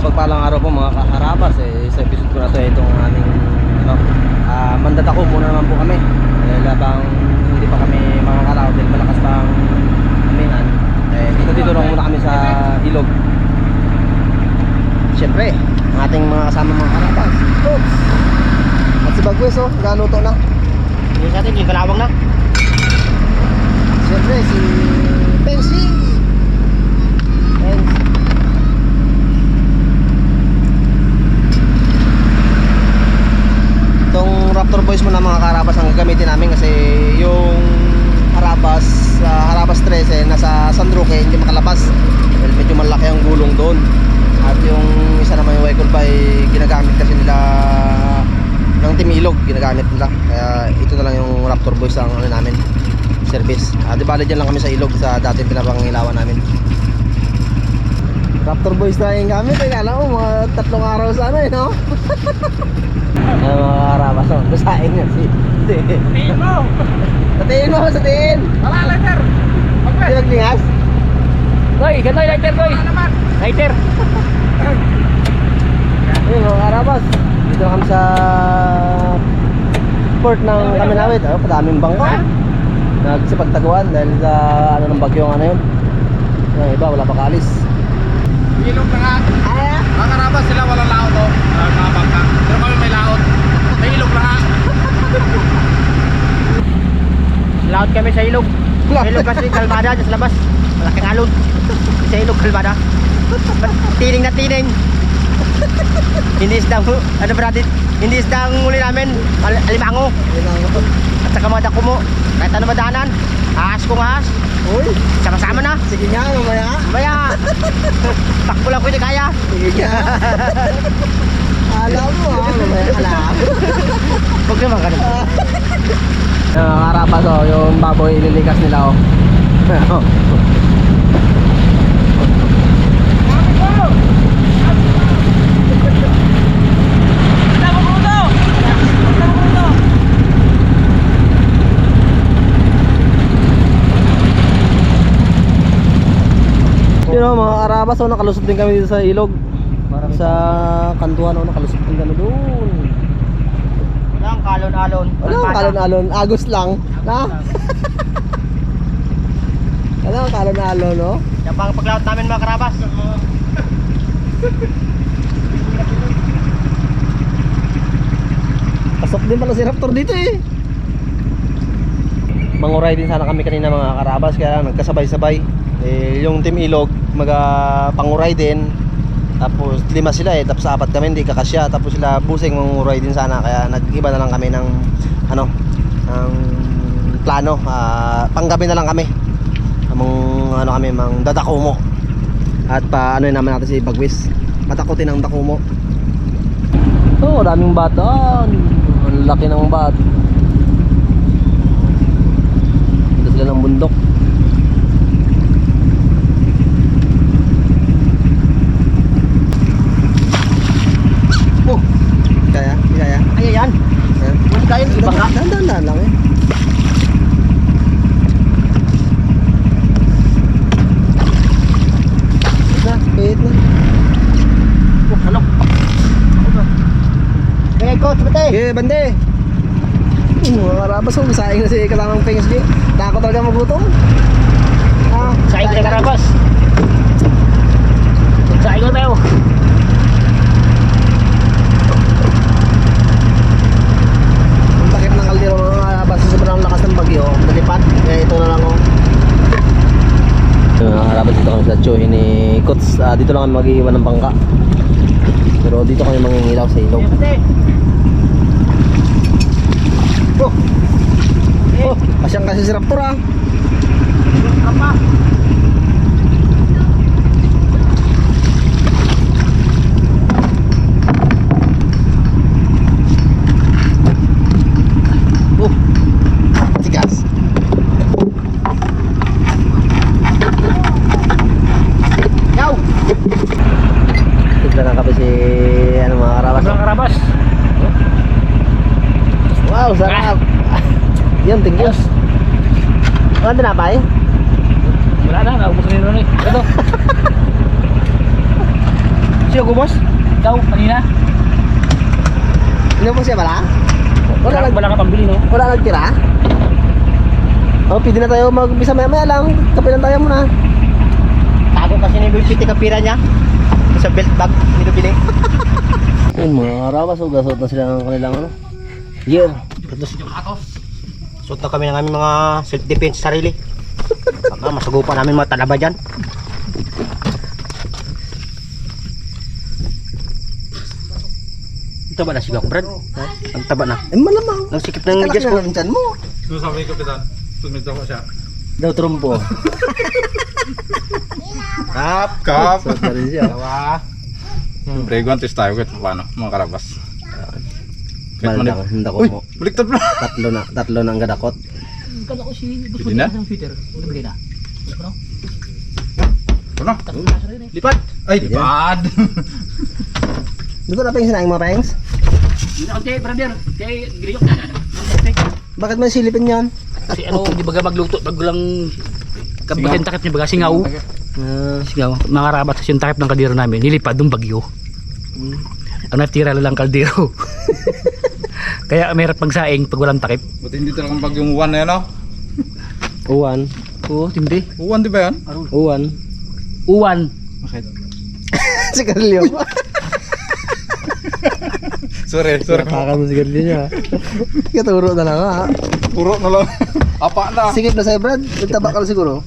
mapagpalang araw po mga kaharabas eh, sa episode ko na to itong aming ano, ah mandatako muna naman po kami. Dahil habang hindi pa kami mga karaw dahil malakas pa ang aminan. Eh, dito dito lang muna kami sa ilog. Siyempre, ang ating mga kasama mga karabas Oops. At si Bagwes oh, galuto na. Yung sa atin, yung kalawang na. Siyempre, si Pensi Pensi Itong Raptor Boys mo na mga karabas ang gagamitin namin kasi yung harabas sa harabas 13 nasa San Roque hindi makalabas dahil medyo malaki ang gulong doon at yung isa naman yung Waikol pa ay ginagamit kasi nila Timilog ginagamit nila. Kaya ito na lang yung Raptor Boys ang ano namin service. Ah, di bali dyan lang kami sa ilog sa dati pinapangilawan namin. Raptor Boys na yung gamit eh alam mo mga tatlong araw sa ano eh no? Ay, mga karabas oh basahin nga si Tingin mo! Satiin mo, satiin! Wala, lighter! Hindi naglingas. Koy, gano'y lighter, naman! Lighter! Ayun mga karabas Dito kami sa port ng Kaminawit oh, padaming bangko nagsipagtaguan dahil sa ano ng bagyong ano yun yung iba wala pa kaalis Ilog na nga. Mga karabas sila walang laot, oh. Uh, mga bangka. Pero kami may laot. May ilog na nga. laot kami sa ilog. Sa ilog kasi kalmada dyan sa labas. Malaking alon. Sa ilog kalmada. Tining na tining. Hindi isdang, ano ba natin? Hindi isdang muli namin. Al- alimango. ang At saka mga dako mo. Kahit ano madahanan. Ahas kong ahas. Uy, Sama-sama na. sige nga mamaya Maya. Takbo lang ko hindi kaya. Sige nga Alam mo ha, mamaya alam Huwag naman ganun. Yung karabas oh, yung baboy ililikas nila oh Yun karabas oh, nakalusot din kami dito sa ilog Sa kantuan oh, nakalusot din kami doon Walang kalon-alon. Wala kalon-alon, agos lang Na? Wala kalon-alon no? Yan pa ang paglaot namin mga karabas. Pasok din pala si Raptor dito eh. Manguray din sana kami kanina mga karabas kaya nagkasabay-sabay. Eh, yung team Ilog maga panguray din. Tapos lima sila eh, tapos apat kami hindi kakasya. Tapos sila busing manguray din sana kaya nag-iba na lang kami ng ano, ng plano. Ah, panggabi na lang kami. Among ano kami, mang dadakumo. At pa ano naman natin si Bagwis. Matakutin ang dakumo. Oh, daming bata. Ang laki ng bat. Ito sila ng bundok. Oh, kaya, kaya. Ay, yan. Eh? Hindi kaya yung ibang ka. Dandan lang eh. Na, bait na. Oh, ano? Kaya ko, tumate. Eh, bande. Mga karabas oh, masaing na si katamang Pengs G. Takot talaga magutom. Ah, Sa inyo karabas. Sa inyo tayo. Ang takip ng kaldero mga karabas sobrang lakas ng bagyo. Nalipad. Kaya ito na lang oh. Mga karabas dito kami sa Choy ni Kots. Ah, dito lang kami mag-iiwan ng bangka. Pero dito kami mangingilaw sa ilog. Oh, oh, pasyang kasi si Raptor ah. Apa? Oh, tigas. Yaw! Tignan lang kami si ano mga karabas. Mga karabas. Wow, sarap. Yan, thank you. Ano na ba eh? Wala na, naubos na eh. Ito. Sino gumos? Ikaw, kanina? Inubos siya pala? Wala, Wala, wala ka pambili, no? wala nagtira? Oh, pwede na tayo mag-umpisa maya-maya lang. Kape lang tayo muna. Tago kasi ni Boy Piti kapira niya. Sa belt bag, binibili. Yun mga karabas, ugasot na sila ng kanilang ano. Gear. Suot na kami ng aming mga self-defense sarili. Baka masagupan namin mga talaba dyan. Ang taba na sigak, Brad. Ha? Ang taba na. Eh, malamang. Ang sikip ng medyas ko. na ng tiyan mo. Ano sabi ko, Kapitan? Pag nagtawa siya. Daw trumpo. Kap. Kap! Rin siya. Dalawa. Siyempre, guantes tayo kahit paano, mga karabas. Malda manip- ko, hindi ko Uy, mo. baliktad pala! Tatlo na, tatlo na ang gadakot. Kala ko si na? Puti ng. Ano bigay na? Ano? Ano? Na eh. Lipat. Ay, bad! Dito na yung sinaing mga na konti, brother. Kaya, giliyok. Bakit may silipin yan? Kasi ano, di baga magluto, bago lang kabagan takip niya baga, singaw. Ah, Singaw. Mga rabat kasi yung takip ng kaldero namin, nilipad ng bagyo. Ang natira lang kaldero. Kaya mahirap magsaing pag walang takip. Buti hindi talagang bagyong uwan na yan, oh. uwan. Oo, tindi. Uwan, di ba yan? Uwan. Uwan. Bakit? si Carlio. Sorry, sorry. Nakaka mo si Carlio niya. Katuro na lang ha. Puro na lang. Apa na. Sigip na sa'yo Brad. Nagtaba ka na siguro.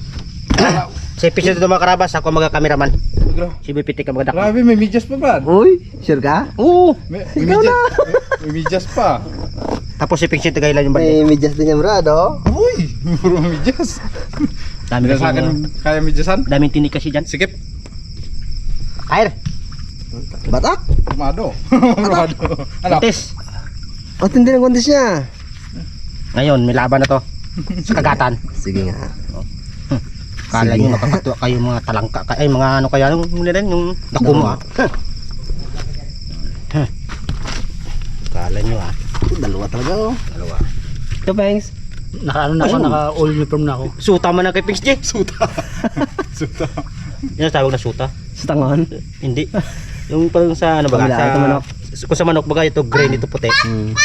Sa episode ito mga karabas, ako ang mga-cameraman. Gra- Si Boy Piti ka mga Grabe, may medyas pa, Brad. Uy, sure ka? Oo. Ikaw medyas, may, medyas pa. Tapos si Pixie tagay lang yung balde. May medyas din yan Brad oh. Uy, puro medyas. Dami kasi sa akin, kaya medyasan. daming tinik kasi dyan. Sikip. Kair, Batak. Armado. Armado. Ano? Tes. O tindi ng kondis niya. Ngayon, may laban na to. Sa kagatan. Sige nga. Kala Sige. nyo makakatuwa kayo mga talangka. ka- Ay, mga ano kaya, yung rin, yung nakumo ah. Huh. Kala nyo ah. Dalawa talaga oh. Dalawa. Ito Pengs. Naka ano na ako, naka all uniform na ako. Suta man na kay Pix J. Suta. Suta. Yan ang tawag na suta. Sa tangon. Hindi. Yung parang sa ano ba? Kabila, Sa ito manok. Kung sa manok baga ito green ito puti. Hmm.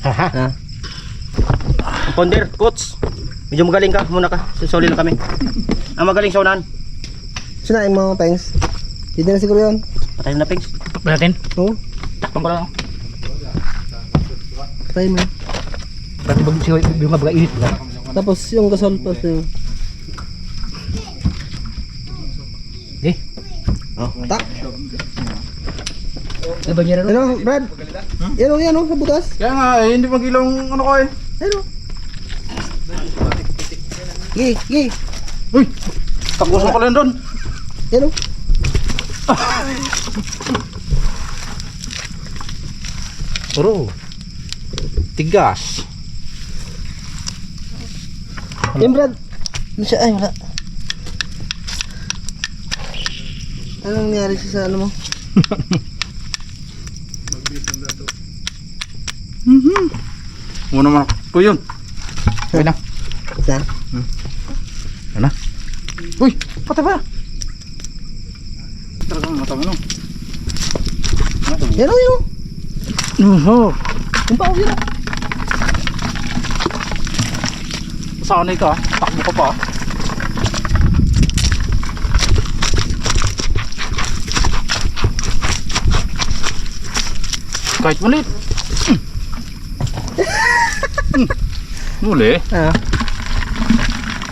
Haha. Ha? Ponder, coach. Medyo magaling ka, muna ka. Susuli lang kami. Ang magaling sa unahan. Sinaing mga Pengs. Hindi na siguro yun. Patay na Pings. Pa natin. Oo. Takpan ko lang. Patay mo. Pati bag siya yung mga init ba? Tapos yung gasol pa sa'yo. Eh, Oh, tak. ano ba niya rin? Ano, Brad? Yan o, yan o, sa butas. Kaya nga, eh, hindi magilaw ang ano ko eh. Ano? Gi, gi. Uy! Takbos na pala yun doon. Yan o. Puro. Tigas. Yan, Brad. Ano siya? Ay, wala. Anong nangyari sa ano mo? Muna naman po yun. Okay na. Sa? Ano? Uy! Patay ba? Talagang mata mo no. Ano? Yan o, yan o. Uho. Yung pa, yan o. Sanay ka, takbo ka pa. Kahit maliit. Muli. Ah.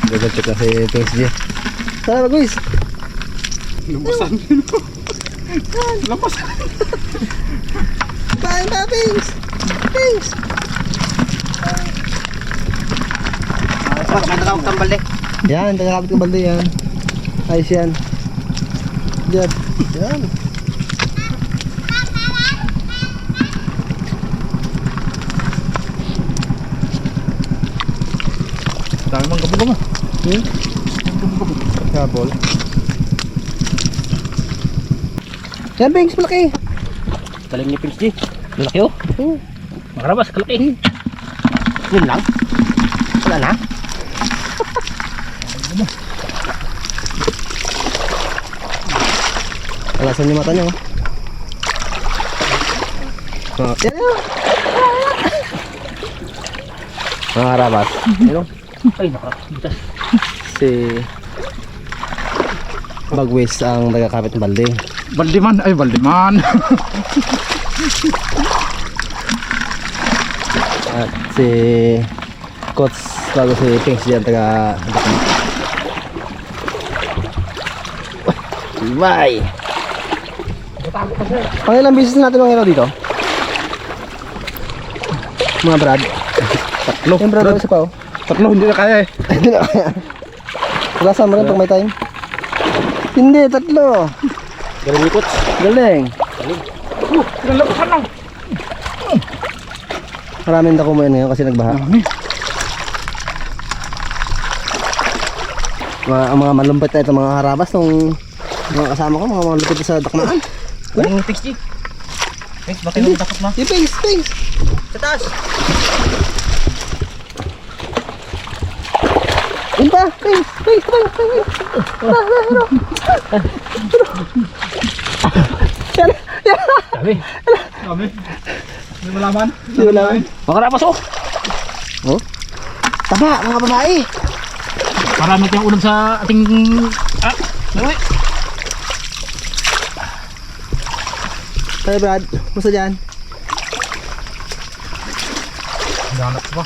Gagal-check na si PSG. Tara. Lumpasan. Lampasan. Kain na, Pings. Pings. Mas matawag kang balde. Yan, tagalapit ko balde yan. Ayos yan. Diyan. Yan. Dami mang gabo-gabo. Hmm? Kabol. Yan, Pings, malaki. Galing ni Pix J. Malaki oh. Oh. Mga rabas, kalaki. Yun lang. Wala na. Malasan yung mata niyo. Oh, yan yan. Mga karabas. Ano? Ay, nakabutas. Si Bagwis ang nagkakapit ng balde. Baldiman, ay Baldiman. At si Coach bago si Pings diyan taga Bye. Pangilang beses natin mga dito? Mga brad. Tatlo. Yung brad, isa pa oh. Tatlo, hindi na kaya eh. Hindi na kaya. Tugasan mo rin pag may time. Hindi, tatlo. Galing ni Coach. Galing. Nalabasan lang. Maraming dako mo yun ngayon kasi nagbaha. Mga, ang mga malumpit na ito, mga harabas nung mga kasama ko, mga malupit sa daknaan. Galing ni Pix, G. Pix, bakit mo takot ma? Yung Pings, Pings. Sa taas. Yun pa, Pings, Pings, Pings, Pings. Ah, ah, ano? Yan, Sabi. Dami. Hindi malaman. Di ba lang? Mga karabas oh. Taba, mga babae. Marami tayong ulam sa ating... Ah, nawi. Hey Brad, musta dyan? Hanap pa.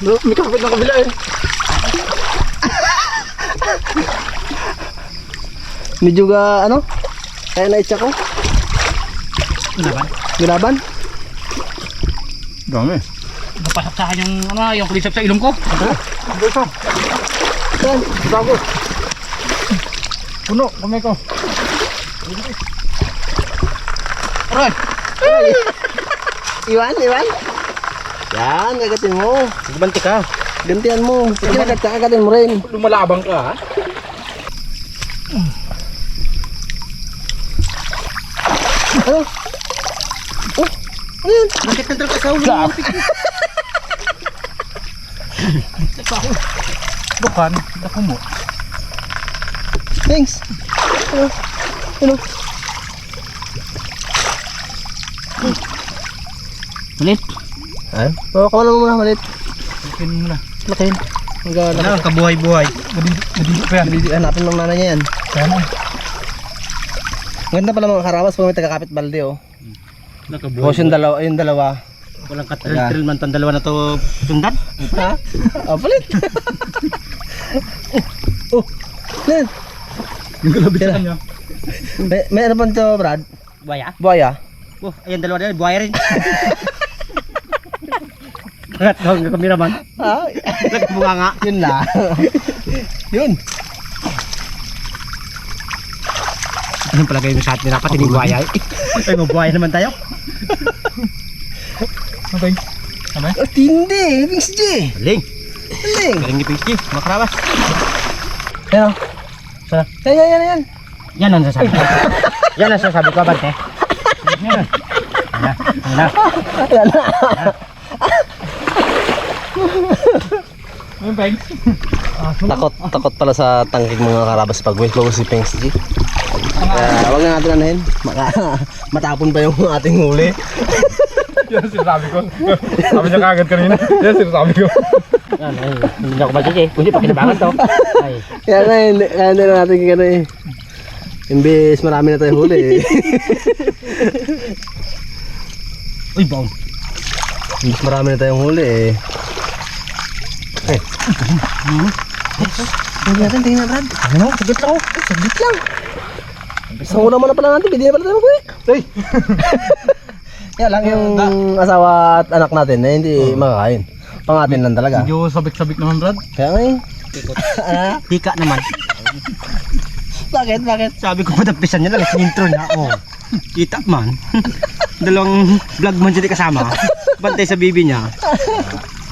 Bro, may kapit na kabila eh. Medyo ga, ano? Kaya na-itcha ko. Unaban. Nilaban. Dami. Napasok sa akin yung, ano, yung kulisap sa ilong ko. Dito. Yan. Bago. Puno, kamay ko. Aray! Iwan, Iwan. Yan, gagatin mo. Sige, banti ka. Gantian mo. Sige, kagat kagatin mo rin. Lumalabang ka ha. Ano? Oh, ano yan? Bakit na talaga sa ulo mo? Bukan, dako mo. Thanks. Ano? Ano? Ulit. Ha? Oh, kawalan mo muna, malit. Akin mo na. Lakin. Hanggang Ano, kabuhay-buhay. Madili pa yan. Hindi, hanapin ng nanay niya yan. Sana. Ganda pala mga karabas pag may tagakapit balde oh. Nakabuhay. Tapos yung dalawa, yung dalawa. Walang katril-tril man tong dalawa na to sundan. Ha? Oh, palit. oh, Len. Yung kalabitan niya. May, may ano pa nito, Brad? Buhaya. Buhaya? Oh, ayan dalawa na. Buhaya rin. Bakit daw ang kameraman? Ha? Nagbunga nga. Yun lang. Yun. Anong palagay mo sa atin? Dapat hindi buhaya. Ay, mabuhaya naman tayo. Okay. Kamay? Oh, tindi. Mix G. Galing. Galing. Galing ni Pixie. Makarabas. Yan oh. Sa- Yan, yan, yan, yan. Yan ang sasabi ko. Yan ang sasabi ko, Abante. Yan. Yan. Yan. Yan peg. Takot, takot pala sa tangking mga karabas pag wait bago si Pengs G. Kaya wag na natin anahin. Maka, matapon pa yung ating huli. Yan sinasabi ko. Sabi niya kagad kanina. Yan sinasabi ko. Yan. ay, Hindi na ako masisi. Kundi pakinabangan to. Ay. Kaya nga, hindi, kaya hindi na natin gano eh. Imbis marami na tayo huli eh. Uy, baon. Imbis marami na tayong huli eh. Eh. Tingnan natin, tingnan Brad. Ano? Saglit lang. Saglit lang. Isang ulam na pala natin, hindi na pala tayo mag-uwi. Ay! Kaya lang yung asawa at anak natin na hindi makakain. Pang atin lang talaga. Medyo sabik-sabik naman Brad. Kaya nga eh. Ah, Hika naman. bakit, bakit? Sabi ko, madampisan niya lang. Intro na. Oh. Kita man. Dalawang vlog man siya di kasama. Bantay sa bibi niya.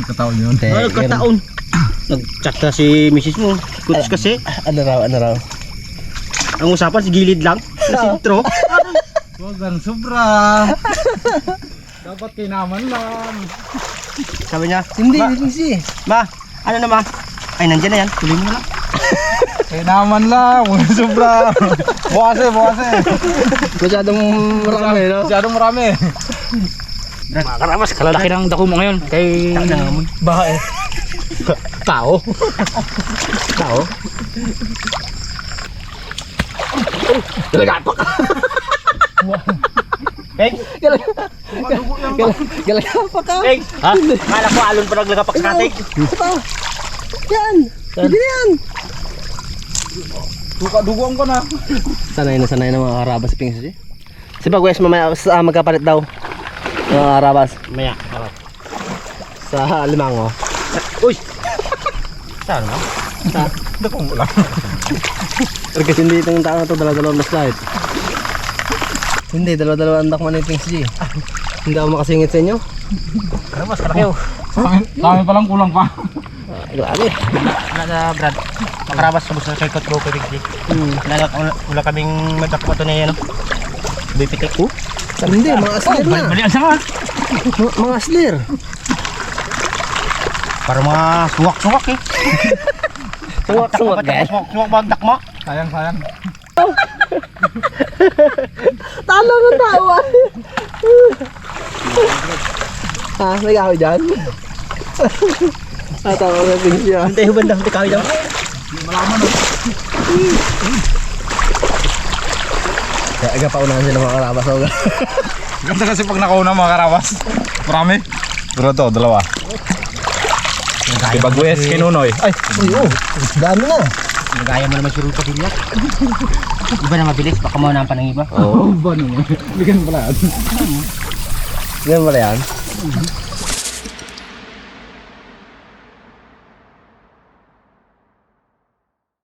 Ikataon yun. Ano nagkataon? Nag-chat na si misis mo. Kuts kasi. Ano raw, ano raw. Ang usapan si gilid lang. Sa intro. Huwag ang sobra. Dapat kinaman lang. Sabi niya, Hindi, Ma, hindi si. ma, ano na ma? Ay, nandyan na yan. Tuloy mo na lang. Kaya naman lang, sobra. Buwase, buwase. Masyadong marami, no? Masyadong marami. Mga karabas, kalalaki ng dako mo ngayon. Kay... Baha eh. Tao. Tao. Talaga pa. Peng! Galaga pa ka. Peng! Ha? Kala ko alon pa naglagapak sa katik. Yan. Hindi na yan. Duga-duguan ko na. Sanay na sanay na mga karabas G. Si Bagwes mamaya sa magkapalit daw. Mga karabas Maya. Harap. sa limango. Uy! Saan mo? Dako mo lang. Pero kasi hindi itong tao na to dalawa-dalawang flashlight. Hindi, dalawa-dalawa ang dakman ni Pings G. Hindi ako makasingit sa inyo. Karabas, kalaki oh. Kami, kami palang kulang pa. Ah, grabe. Nada Brad. Makarabas sa busa kay Kotro kay. Wala, wala, wala kaming madakpa to na yan. oh. Bipitik. Oh, Hindi, mga aslir na. bali ang sama. Mga, mga aslir. Para mga suwak-suwak eh. Suwak-suwak Dakma, eh. Suwak-suwak ba ang dakma? Sayang, sayang. Talo ng tawa. ha, nag-ahoy dyan? ah, tawa na Pings G ah. Hindi, hubanda. Hindi kawin daw. Kaya aga paunahan sila mga karabas. oh. Ganda kasi pag nakauna mga karabas. Marami. Pero to, dalawa. Si Bagwes, kay Nunoy. Ay, Uy, oh, dami na. Nagaya mo naman siguro pagilyak. Iba na mabilis. Baka mo na ng iba. Oo. ba naman? Bigyan pala. Yan pala yan.